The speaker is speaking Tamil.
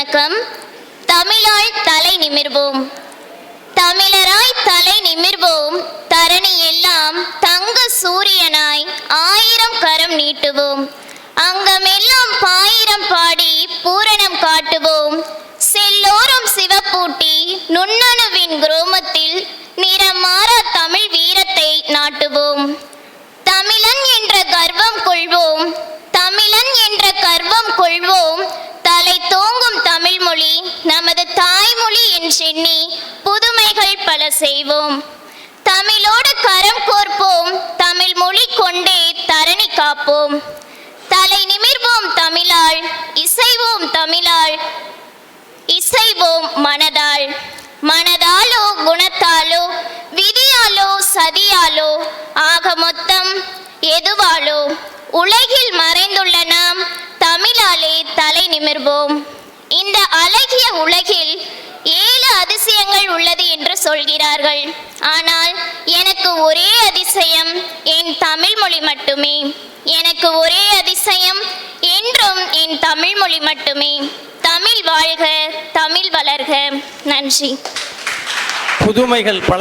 வணக்கம். தமிழால் தலை நிமிர்வோம். தமிழராய் தலை நிமிர்வோம். தரணி எல்லாம் தங்க சூரியனாய் ஆயிரம் கரம் நீட்டுவோம். அங்கமெல்லாம் பாயிரம் பாடி பூரணம் காட்டுவோம். செல்லோரும் சிவப்பூட்டி நுண்ணணுவின் குரோம எண்ணி புதுமைகள் பல செய்வோம். தமிழோடு கரம் கோர்ப்போம். தமிழ் மொழி கொண்டே தரணி காப்போம். தலை நிமிர்வோம் தமிழால் இசைவோம் தமிழால் இசைவோம் மனதாள் மனதாலோ குணத்தாலோ விதியாலோ சதியாலோ ஆக மொத்தம் எதுவாலோ உலகில் மறைந்துள்ள நாம் தமிழாலே தலை நிமிர்வோம். இந்த அழகிய உலகில் சொல்கிறார்கள். ஆனால் எனக்கு ஒரே அதிசயம் என் தமிழ் மொழி மட்டுமே. எனக்கு ஒரே அதிசயம் என்றும் என் தமிழ் மொழி மட்டுமே. தமிழ் வாழ்க தமிழ் வளர்க. நன்றி. புதுமைகள் பல